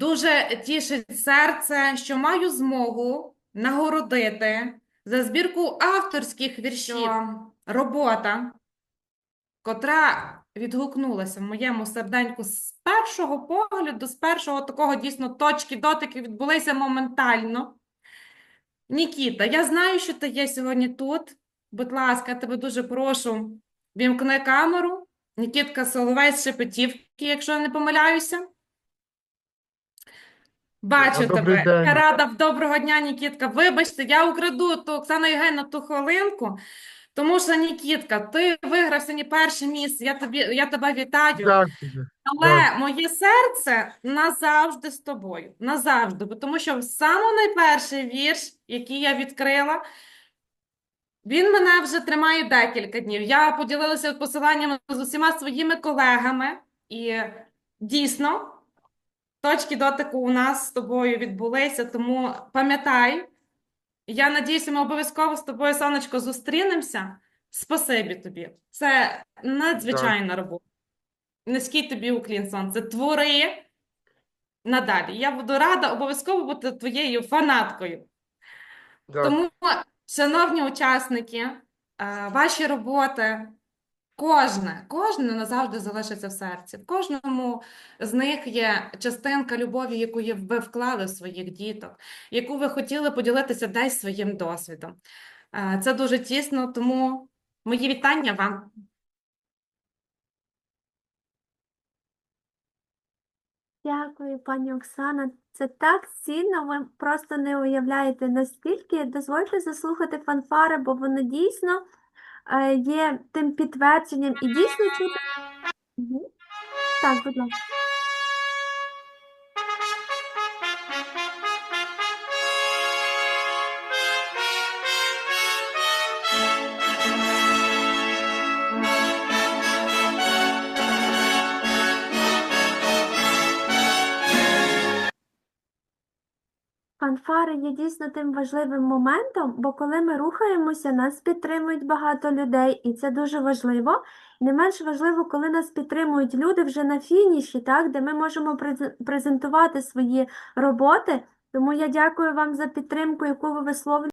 Дуже тішить серце, що маю змогу нагородити за збірку авторських віршів робота, котра відгукнулася в моєму серденьку з першого погляду, з першого такого дійсно точки дотики відбулися моментально. Нікіта, я знаю, що ти є сьогодні тут. Будь ласка, тебе дуже прошу, вімкни камеру. Нікітка Соловей з Шепетівки, якщо я не помиляюся. Бачу Добрий тебе. день. Рада. Доброго дня, Нікітка. Вибачте, я украду ту Оксана Євгенівна ту хвилинку, тому що, Нікітка, ти виграв сьогодні перше місце. Я тобі, я тебе вітаю. Дякую. Але моє серце назавжди з тобою. Назавжди. Бо Тому що саме найперший вірш, який я відкрила, він мене вже тримає декілька днів. Я поділилася посиланнями з усіма своїми колегами, і дійсно, точки дотику у нас з тобою відбулися, тому пам'ятай, я надіюся, ми обов'язково з тобою, Сонечко, зустрінемося. Спасибі тобі. Це надзвичайна робота. Низький тобі уклін, сонце. Твори надалі. Я буду рада обов'язково бути твоєю фанаткою. Дякую. Тому, шановні учасники, е, ваші роботи, кожне, кожне назавжди залишиться в серці. В кожному з них є частинка любові, яку ви вклали в своїх діток, яку ви хотіли поділитися десь своїм досвідом. Е, Це дуже тісно, тому мої вітання вам. Дякую, пані Оксана. Це так цінно, ви просто не уявляєте наскільки. Дозвольте заслухати фанфари, бо вони дійсно є тим підтвердженням і дійсно чути. Так, будь ласка. Фанфари є дійсно тим важливим моментом, бо коли ми рухаємося, нас підтримують багато людей, і це дуже важливо. Не менш важливо, коли нас підтримують люди вже на фініші, так, де ми можемо презентувати свої роботи. Тому я дякую вам за підтримку, яку ви висловлюєте.